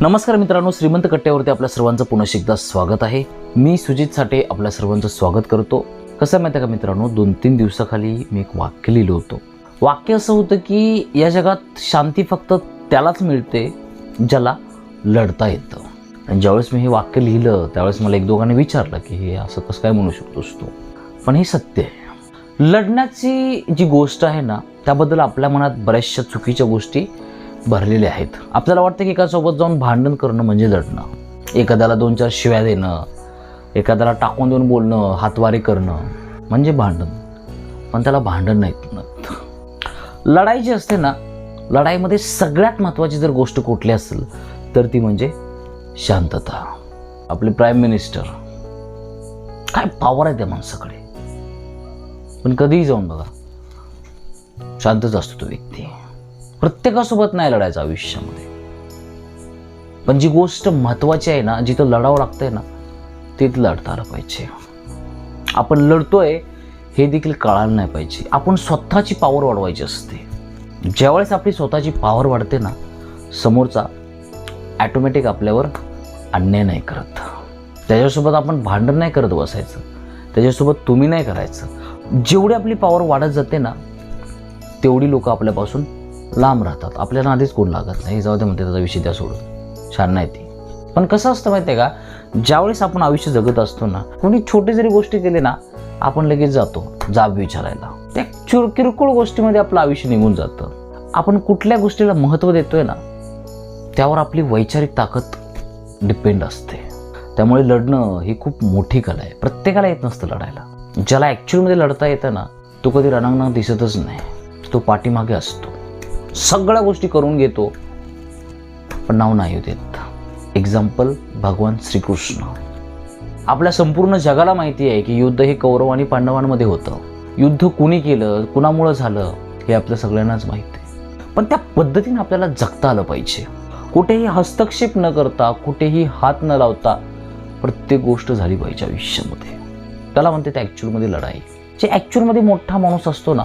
नमस्कार मित्रांनो श्रीमंत कट्ट्यावरती आपल्या सर्वांचं पुन्हा एकदा स्वागत आहे. मी सुजित साठे आपल्या सर्वांचं स्वागत करतो. कसं माहिती आहे का मित्रांनो दोन तीन दिवसाखाली मी एक वाक्य लिहिलं होतं. वाक्य असं होतं की या जगात शांती फक्त त्यालाच मिळते ज्याला लढता येतं. आणि ज्यावेळेस मी हे वाक्य लिहिलं त्यावेळेस मला एक दोघांनी विचारलं की हे असं कसं काय म्हणू शकतोस तू? पण हे सत्य आहे. लढण्याची जी गोष्ट आहे ना त्याबद्दल आपल्या मनात बऱ्याचशा चुकीच्या गोष्टी भरलेले आहेत. आपल्याला वाटतं की एकासोबत जाऊन भांडण करणं म्हणजे लढणं. एखाद्याला दोन चार शिव्या देणं एखाद्याला टाकून देऊन बोलणं हातवारे करणं म्हणजे भांडण. पण त्याला भांडण नाही म्हणत. लढाई जी असते ना लढाईमध्ये सगळ्यात महत्त्वाची जर गोष्ट कुठली असेल तर ती म्हणजे शांतता. आपले प्राईम मिनिस्टर काय पॉवर आहे त्या माणसाकडे? पण कधीही जाऊन बघा शांतच असतो तो व्यक्ती. प्रत्येकासोबत नाही लढायचं आयुष्यामध्ये. पण जी गोष्ट महत्वाची आहे ना जिथं लढावं लागतंय ना तिथं लढता आलं पाहिजे. आपण लढतोय हे देखील कळायला नाही पाहिजे. आपण स्वतःची पॉवर वाढवायची असते. ज्यावेळेस आपली स्वतःची पॉवर वाढते ना समोरचा ॲटोमॅटिक आपल्यावर अन्याय नाही करत. त्याच्यासोबत आपण भांडण नाही करत बसायचं. त्याच्यासोबत तुम्ही नाही करायचं. जेवढी आपली पॉवर वाढत जाते ना तेवढी लोक आपल्यापासून लांब राहतात. आपल्याला आधीच कोण लागत नाही. जाऊ दे म्हणते त्याचा विषय त्या सोडून. छान नाही ती. पण कसं असतं माहिती आहे का? ज्यावेळेस आपण आयुष्य जगत असतो ना कोणी छोटी जरी गोष्टी केली ना आपण लगेच जातो जाब विचारायला. त्या चुर किरकोळ गोष्टीमध्ये आपलं आयुष्य निघून जातं. आपण कुठल्या गोष्टीला महत्त्व देतोय ना त्यावर आपली वैचारिक ताकद डिपेंड असते. त्यामुळे लढणं ही खूप मोठी कला आहे. प्रत्येकाला येत नसतं लढायला. ज्याला ॲक्च्युअलमध्ये लढता येतं ना तो कधी रणांगणा दिसतच नाही. तो पाठीमागे असतो. सगळ्या गोष्टी करून घेतो. पण नाव नाही देत एक्झाम्पल भगवान श्रीकृष्ण. आपल्या संपूर्ण जगाला माहिती आहे की युद्ध हे कौरव आणि पांडवांमध्ये होतं. युद्ध कुणी केलं कुणामुळं झालं हे आपल्या सगळ्यांनाच माहीत आहे. पण त्या पद्धतीने आपल्याला जगता आलं पाहिजे. कुठेही हस्तक्षेप न करता कुठेही हात न लावता प्रत्येक गोष्ट झाली पाहिजे आयुष्यामध्ये. त्याला म्हणते त्या ॲक्च्युअलमध्ये लढाई. जे ॲक्च्युअलमध्ये मोठा माणूस असतो ना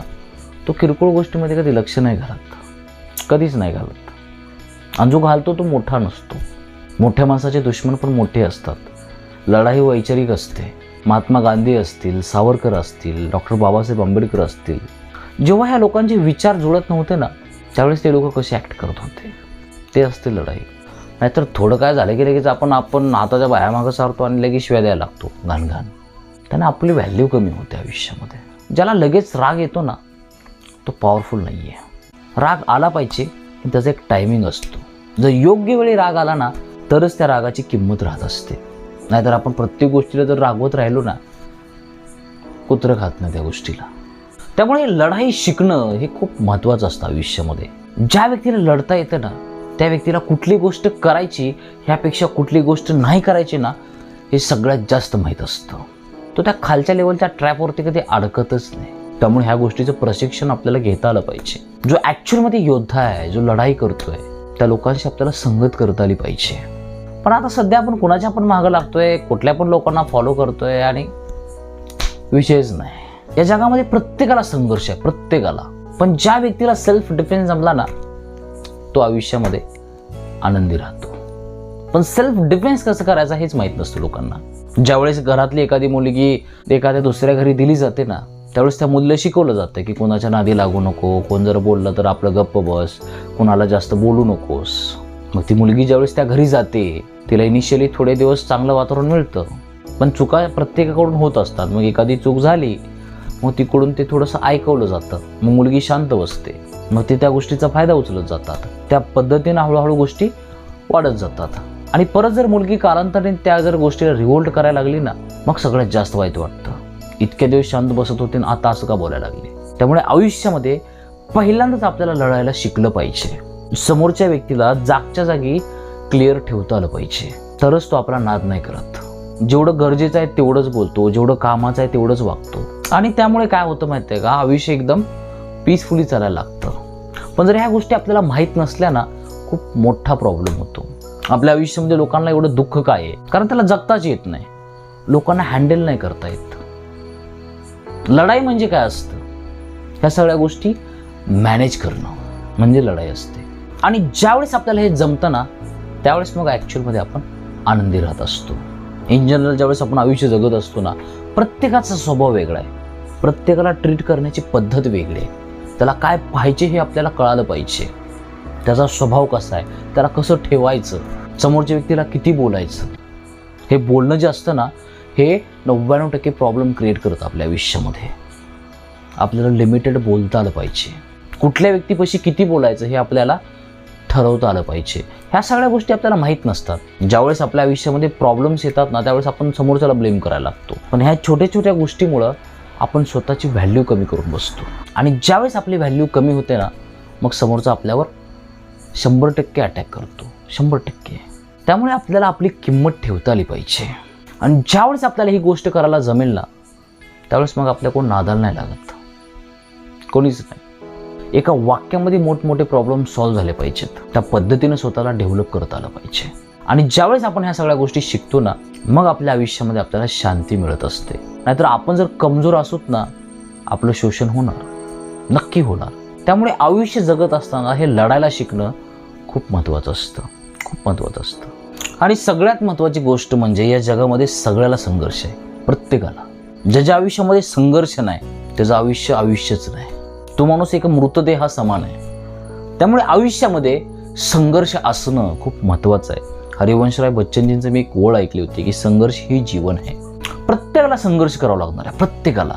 तो किरकोळ गोष्टीमध्ये कधी लक्ष नाही घालत. कधीच नाही घालत. आणि जो घालतो तो मोठा नसतो. मोठ्या माणसाचे दुश्मन पण मोठे असतात. लढाई वैचारिक असते. महात्मा गांधी असतील सावरकर असतील डॉक्टर बाबासाहेब आंबेडकर असतील. जेव्हा ह्या लोकांचे विचार जुळत नव्हते ना त्यावेळेस ते लोक कसे ॲक्ट करत होते. ते असते लढाई. नाहीतर थोडं काय झालं की लगेच आपण आपण हाताच्या बायामागं सारतो आणि लगेच शिव्या द्यायला लागतो घाण घाण त्याने आपली व्हॅल्यू कमी होते आयुष्यामध्ये. ज्याला लगेच राग येतो ना तो पॉवरफुल नाही आहे राग आला पाहिजे त्याचा एक टायमिंग असतो. जर योग्य वेळी राग आला ना तरच त्या रागाची किंमत राहत असते. नाहीतर आपण प्रत्येक गोष्टीला जर रागवत राहिलो ना कुत्रं खात नाही त्या गोष्टीला. त्यामुळे लढाई शिकणं हे खूप महत्त्वाचं असतं आयुष्यामध्ये. ज्या व्यक्तीला लढता येतं ना त्या व्यक्तीला कुठली गोष्ट करायची ह्यापेक्षा कुठली गोष्ट नाही करायची ना हे सगळ्यात जास्त माहीत असतं. तो त्या खालच्या लेवलच्या ट्रॅपवरती कधी अडकतच नाही. त्यामुळे ह्या गोष्टीचं प्रशिक्षण आपल्याला घेता आलं पाहिजे. जो ॲक्च्युअलमध्ये योद्धा आहे जो लढाई करतोय त्या लोकांशी आपल्याला संगत करता आली पाहिजे. पण आता सध्या आपण कुणाच्या पण मागं लागतोय कुठल्या पण लोकांना फॉलो करतोय आणि विषयच नाही. या जगामध्ये प्रत्येकाला संघर्ष आहे प्रत्येकाला. पण ज्या व्यक्तीला सेल्फ डिफेन्स जमला ना तो आयुष्यामध्ये आनंदी राहतो. पण सेल्फ डिफेन्स कसं करायचं हेच माहीत नसतं लोकांना. ज्यावेळेस घरातली एखादी मुलगी एखाद्या दुसऱ्या घरी दिली जाते ना त्यावेळेस त्या मुलीला शिकवलं जातं की कोणाच्या नादी लागू नको कोण जर बोललं तर आपलं गप्प बस कोणाला जास्त बोलू नकोस. मग ती मुलगी ज्यावेळेस त्या घरी जाते तिला इनिशियली थोडे दिवस चांगलं वातावरण मिळतं. पण चुका प्रत्येकाकडून होत असतात. मग एखादी चूक झाली मग तिकडून ते थोडंसं ऐकवलं जातं. मग मुलगी शांत बसते. मग ते त्या गोष्टीचा फायदा उचलत जातात. त्या पद्धतीनं हळूहळू गोष्टी वाढत जातात. आणि परत जर मुलगी कालांतराने त्या जर गोष्टीला रिवोल्ट करायला लागली ना मग सगळ्यात जास्त वाईट वाटतं. इतके दिवस शांत बसत होते आणि आता असं का बोलायला लागले? त्यामुळे आयुष्यामध्ये पहिल्यांदाच आपल्याला लढायला शिकलं पाहिजे. समोरच्या व्यक्तीला जागच्या जागी क्लिअर ठेवता आलं पाहिजे. तरच तो आपला नाद नाही करत. जेवढं गरजेचं आहे तेवढंच बोलतो जेवढं कामाचं आहे तेवढंच वागतो. आणि त्यामुळे काय होतं माहिती आहे का? आयुष्य एकदम पीसफुली चालायला लागतं. पण जर ह्या गोष्टी आपल्याला माहीत नसल्या ना खूप मोठा प्रॉब्लेम होतो. आपल्या आयुष्यामध्ये लोकांना एवढं दुःख काय आहे? कारण त्याला जगताच येत नाही. लोकांना हँडल नाही करता येत. लढाई म्हणजे काय असतं? ह्या सगळ्या गोष्टी मॅनेज करणं म्हणजे लढाई असते. आणि ज्यावेळेस आपल्याला हे जमतं ना त्यावेळेस मग ॲक्च्युअलमध्ये आपण आनंदी राहत असतो. इन जनरल ज्यावेळेस आपण आयुष्य जगत असतो ना प्रत्येकाचा स्वभाव वेगळा आहे. प्रत्येकाला ट्रीट करण्याची पद्धत वेगळी आहे. त्याला काय पाहिजे हे आपल्याला कळालं पाहिजे. त्याचा स्वभाव कसा आहे? त्याला कसं ठेवायचं? समोरच्या व्यक्तीला किती बोलायचं? हे बोलणं जे असतं ना हे नव्याण्णव टक्के प्रॉब्लेम क्रिएट करतं आपल्या आयुष्यामध्ये. आपल्याला लिमिटेड बोलता आलं पाहिजे. कुठल्या व्यक्तीपाशी किती बोलायचं हे आपल्याला ठरवता आलं पाहिजे. ह्या सगळ्या गोष्टी आपल्याला माहीत नसतात. ज्यावेळेस आपल्या आयुष्यामध्ये प्रॉब्लेम्स येतात ना त्यावेळेस आपण समोरच्याला ब्लेम करायला लागतो. पण ह्या छोट्या छोट्या गोष्टीमुळं आपण स्वतःची व्हॅल्यू कमी करून बसतो. आणि ज्यावेळेस आपली व्हॅल्यू कमी होते ना मग समोरचा आपल्यावर शंभर टक्के अटॅक करतो. शंभर टक्के. त्यामुळे आपल्याला आपली किंमत ठेवता आली पाहिजे. आणि ज्यावेळेस आपल्याला ही गोष्ट करायला जमेल ना त्यावेळेस मग आपल्या कोण नादाला नाही लागत. कोणीच नाही. एका वाक्यामध्ये मोठमोठे प्रॉब्लेम सॉल्व्ह झाले पाहिजेत. त्या पद्धतीनं स्वतःला डेव्हलप करता आलं पाहिजे. आणि ज्यावेळेस आपण ह्या सगळ्या गोष्टी शिकतो ना मग आपल्या आयुष्यामध्ये आपल्याला शांती मिळत असते. नाहीतर आपण जर कमजोर असोत ना आपलं शोषण होणार. नक्की होणार. त्यामुळे आयुष्य जगत असताना हे लढायला शिकणं खूप महत्त्वाचं असतं. खूप महत्त्वाचं असतं. आणि सगळ्यात महत्त्वाची गोष्ट म्हणजे या जगामध्ये सगळ्याला संघर्ष आहे प्रत्येकाला. ज्याच्या आयुष्यामध्ये संघर्ष नाही त्याचं आयुष्य आयुष्यच नाही. तो माणूस एक मृतदेहा समान आहे. त्यामुळे आयुष्यामध्ये संघर्ष असणं खूप महत्त्वाचं आहे. हरिवंशराय बच्चनजींचं मी एक ओळ ऐकली होती की संघर्ष ही जीवन आहे. प्रत्येकाला संघर्ष करावा लागणार आहे प्रत्येकाला.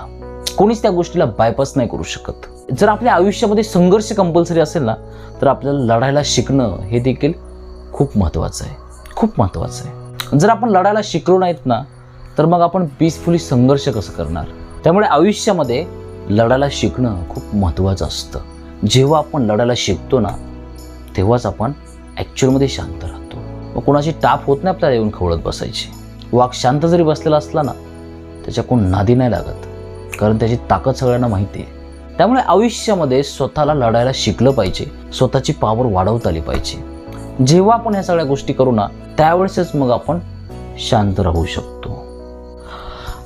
कोणीच त्या गोष्टीला बायपास नाही करू शकत. जर आपल्या आयुष्यामध्ये संघर्ष कंपल्सरी असेल ना तर आपल्याला लढायला शिकणं हे देखील खूप महत्त्वाचं आहे. खूप महत्त्वाचं आहे. जर आपण लढायला शिकलो नाहीत ना तर मग आपण पीसफुली संघर्ष कसं करणार? त्यामुळे आयुष्यामध्ये लढायला शिकणं खूप महत्त्वाचं असतं. जेव्हा आपण लढायला शिकतो ना तेव्हाच आपण ॲक्च्युअलमध्ये शांत राहतो. मग कोणाची टाप होत नाही आपल्याला येऊन खवळत बसायची. वाघ शांत जरी बसलेला असला ना त्याच्या कोण नादी नाही लागत. कारण त्याची ताकद सगळ्यांना माहिती आहे. त्यामुळे आयुष्यामध्ये स्वतःला लढायला शिकलं पाहिजे. स्वतःची पावर वाढवता आली पाहिजे. जेव्हा आपण ह्या सगळ्या गोष्टी करू ना त्यावेळेसच मग आपण शांत राहू शकतो.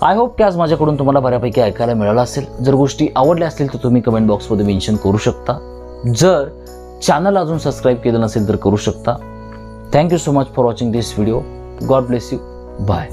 आय होप की आज माझ्याकडून तुम्हाला बऱ्यापैकी ऐकायला मिळालं असेल. जर गोष्टी आवडल्या असतील तर तुम्ही कमेंट बॉक्समध्ये मेन्शन करू शकता. जर चॅनल अजून सबस्क्राईब केलं नसेल तर करू शकता. Thank you so much for watching this video God bless you bye